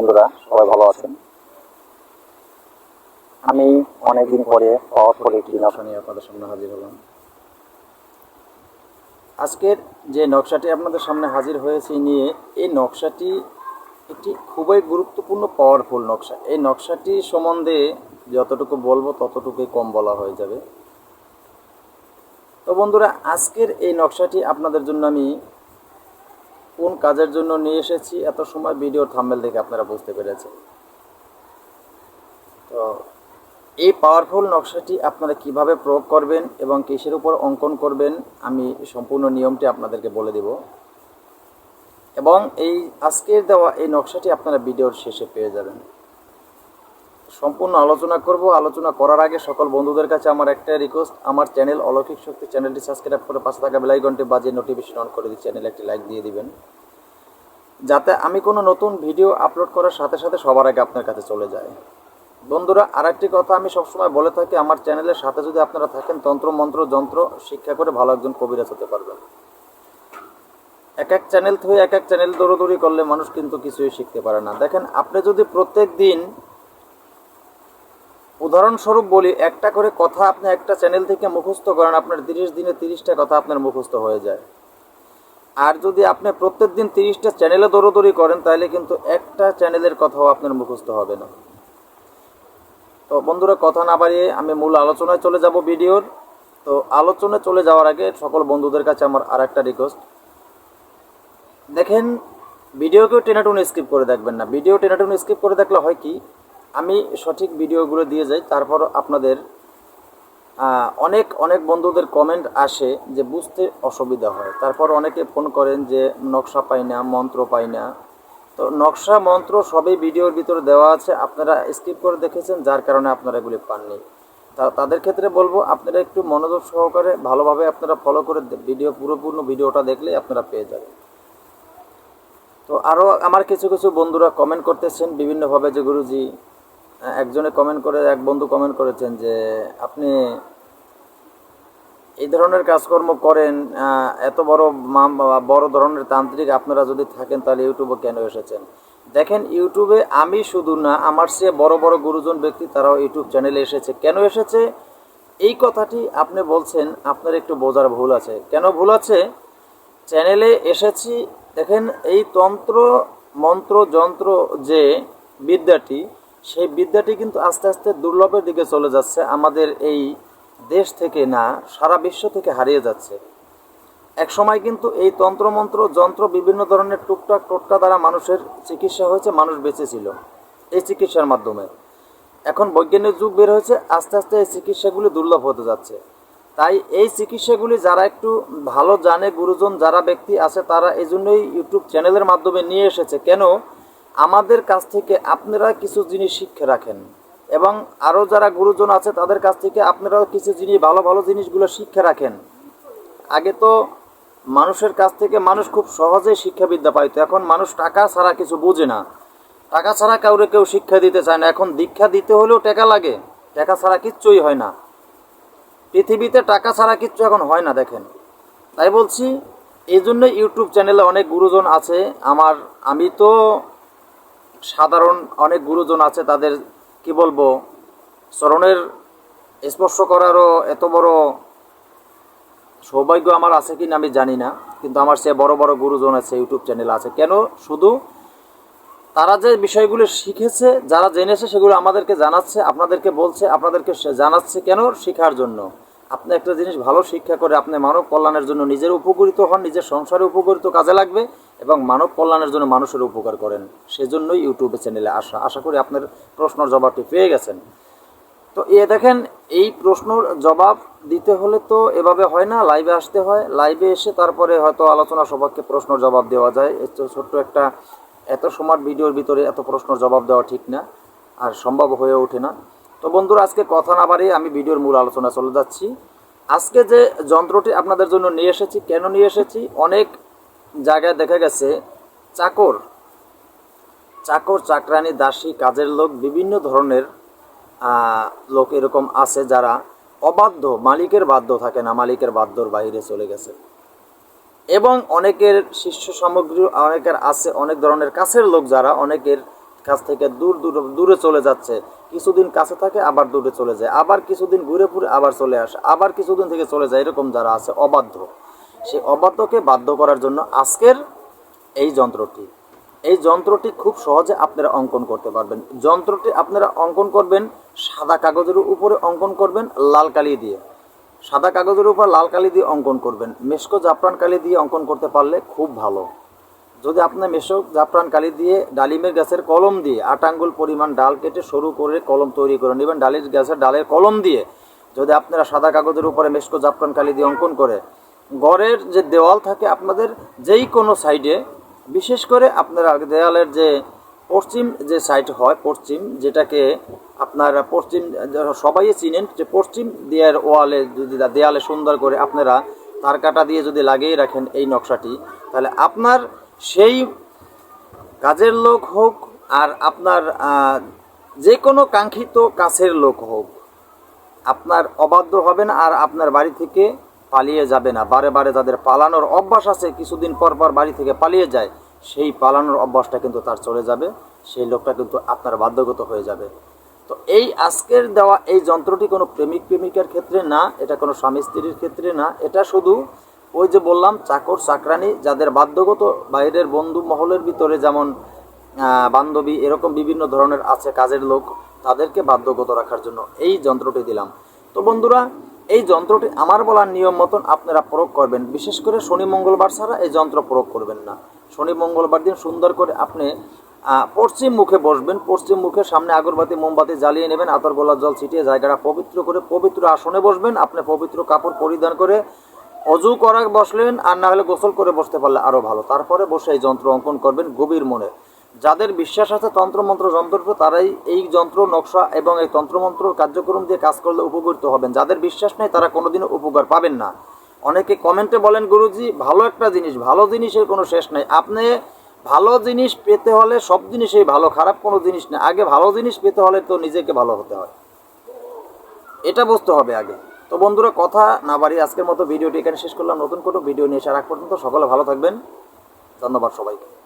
বন্ধুরা, সবাই ভালো আছেন? আমি অনেকদিন পরে একটি নকশা নিয়ে আপনাদের সামনে হাজির হলাম। আজকের যে নকশাটি আপনাদের সামনে হাজির হয়েছে নিয়ে, এই নকশাটি একটি খুবই গুরুত্বপূর্ণ পাওয়ারফুল নকশা। এই নকশাটি সম্বন্ধে যতটুকু বলব, ততটুকুই কম বলা হয়ে যাবে। তো বন্ধুরা, আজকের এই নকশাটি আপনাদের জন্য আমি কোন কাজের জন্য নিয়ে এসেছি, এত সময় ভিডিও থাম্বেল দেখে আপনারা বুঝতে পেরেছেন। তো এই পাওয়ারফুল নকশাটি আপনারা কীভাবে প্রয়োগ করবেন এবং কিসের উপর অঙ্কন করবেন, আমি সম্পূর্ণ নিয়মটি আপনাদেরকে বলে দেব। এবং এই আজকের দেওয়া এই নকশাটি আপনারা ভিডিওর শেষে পেয়ে যাবেন। সম্পূর্ণ আলোচনা করব। আলোচনা করার আগে সকল বন্ধুদের কাছে আমার একটা রিকোয়েস্ট আমার চ্যানেল অলৌকিক শক্তি চ্যানেলটি সাবস্ক্রাইব করে পাশে থাকা বেলাইকনটি বাজিয়ে নোটিফিকেশন অন করে দিয়ে চ্যানেলে একটি লাইক দিয়ে দিবেন। যাতে আমি কোনো নতুন ভিডিও আপলোড করার সাথে সাথে সবার আগে আপনার কাছে চলে যায়। বন্ধুরা, আরেকটি কথা আমি সবসময় বলে থাকি, আমার চ্যানেলের সাথে যদি আপনারা থাকেন, তন্ত্র, মন্ত্র, যন্ত্র, শিক্ষা করে ভালো একজন কবিরাজ হতে পারবেন। এক এক চ্যানেল থেকে এক এক চ্যানেল দৌড়দৌড়ি করলে মানুষ কিন্তু কিছুই শিখতে পারে না। দেখেন, আপনি যদি প্রত্যেক দিন উদাহরণস্বরূপ বলি, একটা করে কথা আপনি একটা চ্যানেল থেকে মুখস্থ করেন, আপনার তিরিশ দিনে তিরিশটা কথা আপনার মুখস্থ হয়ে যায়। আর যদি আপনি প্রত্যেক দিন তিরিশটা চ্যানেলে দৌড়দৌড়ি করেন, তাহলে কিন্তু একটা চ্যানেলের কথাও আপনার মুখস্থ হবে না। তো বন্ধুরা, কথা না বাড়িয়ে আমি মূল আলোচনায় চলে যাব ভিডিওর। তো আলোচনায় চলে যাওয়ার আগে সকল বন্ধুদের কাছে আমার আর একটা রিকোয়েস্ট দেখেন, ভিডিওকেও টেনাটুন স্কিপ করে দেখবেন না। ভিডিও টেনাটুন স্কিপ করে দেখলে হয় কি, আমি সঠিক ভিডিওগুলো দিয়ে যাই, তারপর আপনাদের অনেক অনেক বন্ধুদের কমেন্ট আসে যে বুঝতে অসুবিধা হয়। তারপর অনেকে ফোন করেন যে নকশা পাই না, মন্ত্র পাই না। তো নকশা, মন্ত্র সবই ভিডিওর ভিতরে দেওয়া আছে। আপনারা স্কিপ করে দেখেছেন, যার কারণে আপনারা এগুলি পাননি। তা, তাদের ক্ষেত্রে বলব, আপনারা একটু মনোযোগ সহকারে ভালোভাবে আপনারা ফলো করে ভিডিও পুরোপূর্ণ ভিডিওটা দেখলে আপনারা পেয়ে যাবেন। তো আরও আমার কিছু কিছু বন্ধুরা কমেন্ট করতেছেন, বিভিন্নভাবে যে গুরুজি একজনে কমেন্ট করে, এক বন্ধু কমেন্ট করেছেন যে, আপনি এই ধরনের কাজকর্ম করেন এত বড় মাম- বড় ধরনের তান্ত্রিক আপনারা যদি থাকেন, তাহলে ইউটিউবে কেন এসেছেন? দেখেন, ইউটিউবে আমি শুধু না, আমার সে বড় বড় গুরুজন ব্যক্তি তারাও ইউটিউব চ্যানেলে এসেছে। কেন এসেছে? এই কথাটি আপনি বলছেন, আপনার একটু বোঝার ভুল আছে। কেন ভুল আছে? চ্যানেলে এসেছি, দেখেন, এই তন্ত্র, মন্ত্র, যন্ত্র যে বিদ্যাটি সেই বিদ্যাটি কিন্তু আস্তে আস্তে দুর্লভের দিকে চলে যাচ্ছে। আমাদের এই দেশ থেকে না, সারা বিশ্ব থেকে হারিয়ে যাচ্ছে। এক সময় কিন্তু এই তন্ত্রমন্ত্র, যন্ত্র বিভিন্ন ধরনের টুকটাক টোটকা দ্বারা মানুষের চিকিৎসা হয়েছে, মানুষ বেঁচে ছিল এই চিকিৎসার মাধ্যমে। এখন বৈজ্ঞানিক যুগ বের হয়েছে, আস্তে আস্তে এই চিকিৎসাগুলি দুর্লভ হতে যাচ্ছে। তাই এই চিকিৎসাগুলি যারা একটু ভালো জানে, গুরুজন, যারা ব্যক্তি আছে, তারা এই জন্যই ইউটিউব চ্যানেলের মাধ্যমে নিয়ে এসেছে। কেন? আমাদের কাছ থেকে আপনারা কিছু জিনিস শিক্ষা রাখেন এবং আরও যারা গুরুজন আছে তাদের কাছ থেকে আপনারাও কিছু জিনিস, ভালো ভালো জিনিসগুলো শিক্ষা রাখেন। আগে তো মানুষের কাছ থেকে মানুষ খুব সহজেই শিক্ষাবিদ্যা পাইতো। এখন মানুষ টাকা ছাড়া কিছু বোঝে না। টাকা ছাড়া কাউরে কেউ শিক্ষা দিতে চায় না। এখন দীক্ষা দিতে হলেও টাকা লাগে। টাকা ছাড়া কিচ্ছুই হয় না। পৃথিবীতে টাকা ছাড়া কিচ্ছু এখন হয় না, দেখেন। তাই বলছি, এই জন্য ইউটিউব চ্যানেলে অনেক গুরুজন আছে। আমার, আমি তো সাধারণ অনেক গুরুজন আছে, তাদের কি বলব, চরণের স্পর্শ করারও এত বড় সৌভাগ্য আমার আছে কিনা আমি জানি না, কিন্তু আমার সে বড় বড় গুরুজন আছে, ইউটিউব চ্যানেল আছে। কেন? শুধু তারা যে বিষয়গুলো শিখেছে, যারা জেনেছে, সেগুলো আমাদেরকে জানাচ্ছে, আপনাদেরকে বলছে, আপনাদেরকে জানাচ্ছে কেন? শেখার জন্য। আপনি একটা জিনিস ভালো শিক্ষা করে, আপনি মানব কল্যাণের জন্য নিজের উপকৃত হন, নিজের সংসারে উপকৃত কাজে লাগবে। এবং মানব কল্যাণের জন্য মানুষের উপকার করেন। সেজন্যই ইউটিউবে চ্যানেলে আসা। আশা করি আপনার প্রশ্নের জবাবটি পেয়ে গেছেন। তো এ দেখেন, এই প্রশ্নর জবাব দিতে হলে তো এভাবে হয় না লাইভে আসতে হয়। লাইভে এসে তারপরে হয়তো আলোচনা সবাইকে প্রশ্ন জবাব দেওয়া যায়। ছোট্ট একটা, এত সময় ভিডিওর ভিতরে এত প্রশ্নের জবাব দেওয়া ঠিক না, আর সম্ভব হয়ে ওঠে না। তো বন্ধুরা, আজকে কথা না বাড়িয়ে আমি ভিডিওর মূল আলোচনা চলে যাচ্ছি। আজকে যে যন্ত্রটি আপনাদের জন্য নিয়ে এসেছি, কেন নিয়ে এসেছি? অনেক জায়গায় দেখা গেছে, চাকর। চাকর, চাকরানি, দাসী, কাজের লোক, বিভিন্ন ধরনের লোক এরকম আছে যারা অবাধ্য, মালিকের বাধ্য থাকে না, মালিকের বাধ্যর বাইরে চলে গেছে। এবং অনেকের শিষ্য সামগ্রী, অনেকের আছে, অনেক ধরনের কাছের লোক যারা অনেকের কাছ থেকে দূর দূর, দূরে চলে যাচ্ছে। কিছুদিন কাছে থাকে, আবার দূরে চলে যায়। আবার কিছুদিন ঘুরে ফুরে আবার চলে আসে। আবার কিছুদিন থেকে চলে যায়, এরকম যারা আছে, অবাধ্য। সেই অবাধ্যকে বাধ্য করার জন্য আজকের এই যন্ত্রটি। এই যন্ত্রটি খুব সহজে আপনারা অঙ্কন করতে পারবেন। যন্ত্রটি আপনারা অঙ্কন করবেন, সাদা কাগজের উপরে অঙ্কন করবেন, লাল কালি দিয়ে। সাদা কাগজের উপর লাল কালি দিয়ে অঙ্কন করবেন। মেশকো জাফরান কালি দিয়ে অঙ্কন করতে পারলে খুব ভালো। যদি আপনি মেশক জাফরান কালি দিয়ে ডালিমের গাছের কলম দিয়ে আট আঙ্গুল পরিমাণ ডাল কেটে সরু করে কলম তৈরি করে নেবেন, ডালের গাছের ডালের কলম দিয়ে। যদি আপনারা সাদা কাগজের উপরে মেশকো জাফরান কালি দিয়ে অঙ্কন করে ঘরের যে দেওয়াল থাকে আপনাদের যেই কোনো সাইডে, বিশেষ করে আপনারা দেওয়ালের যে পশ্চিম যে সাইড হয়, পশ্চিম, যেটাকে আপনার পশ্চিম সবাই চিনেন যে পশ্চিম দেয়ার ওয়ালে যদি দেয়ালে সুন্দর করে আপনারা তার কাটা দিয়ে যদি লাগিয়ে রাখেন এই নকশাটি, তাহলে আপনার সেই কাজের লোক হোক আর আপনার যে কোনো কাঙ্ক্ষিত কাছের লোক হোক, আপনার অবাধ্য হবেন আর আপনার বাড়ি থেকে পালিয়ে যাবে না। বারে বারে যাদের পালানোর অভ্যাস আছে, কিছুদিন পর পর বাড়ি থেকে পালিয়ে যায়, সেই পালানোর অভ্যাসটা কিন্তু তার চলে যাবে, সেই লোকটা কিন্তু আপনার বাধ্যগত হয়ে যাবে। তো এই আজকের দেওয়া এই যন্ত্রটি কোনো প্রেমিক প্রেমিকার ক্ষেত্রে না, এটা কোনো স্বামী স্ত্রীর ক্ষেত্রে না, এটা শুধু ওই যে বললাম, চাকর চাকরানি যাদের বাধ্যগত, বাইরের বন্ধু মহলের ভিতরে যেমন বান্ধবী, এরকম বিভিন্ন ধরনের আছে কাজের লোক, তাদেরকে বাধ্যগত রাখার জন্য এই যন্ত্রটি দিলাম। তো বন্ধুরা এই যন্ত্রটি আমার বলার নিয়ম মতন আপনারা প্রয়োগ করবেন। বিশেষ করে শনি, মঙ্গলবার ছাড়া এই যন্ত্র প্রয়োগ করবেন না। শনি, মঙ্গলবার দিন সুন্দর করে আপনি পশ্চিম মুখে বসবেন। পশ্চিম মুখে সামনে আগরবাতি, মোমবাতি জ্বালিয়ে নেবেন, আতর গোলাপ জল ছিটিয়ে জায়গাটা পবিত্র করে পবিত্র আসনে বসবেন। আপনি পবিত্র কাপড় পরিধান করে অজু করা বসলেন, আর না হলে গোসল করে বসতে পারলে আরও ভালো। তারপরে বসে এই যন্ত্র অঙ্কন করবেন গভীর মনে। যাদের বিশ্বাস আছে তন্ত্রমন্ত্র যন্ত্র তারাই এই যন্ত্র, নকশা এবং এই তন্ত্রমন্ত্র কার্যক্রম দিয়ে কাজ করলে উপকৃত হবেন। যাদের বিশ্বাস নেই, তারা কোনোদিনও উপকার পাবেন না। অনেকে কমেন্টে বলেন, গুরুজি, ভালো একটা জিনিস, ভালো জিনিসের কোনো শেষ নেই। আপনি ভালো জিনিস পেতে হলে সব জিনিসই ভালো, খারাপ কোনো জিনিস নেই। আগে ভালো জিনিস পেতে হলে তো নিজেকে ভালো হতে হয়। এটা বুঝতে হবে আগে। তো বন্ধুরা, কথা না বাড়ি আজকের মতো ভিডিওটি এখানে শেষ করলাম। নতুন কোনো ভিডিও নিয়ে এসে রাখ পর্যন্ত সকলে ভালো থাকবেন। ধন্যবাদ সবাইকে।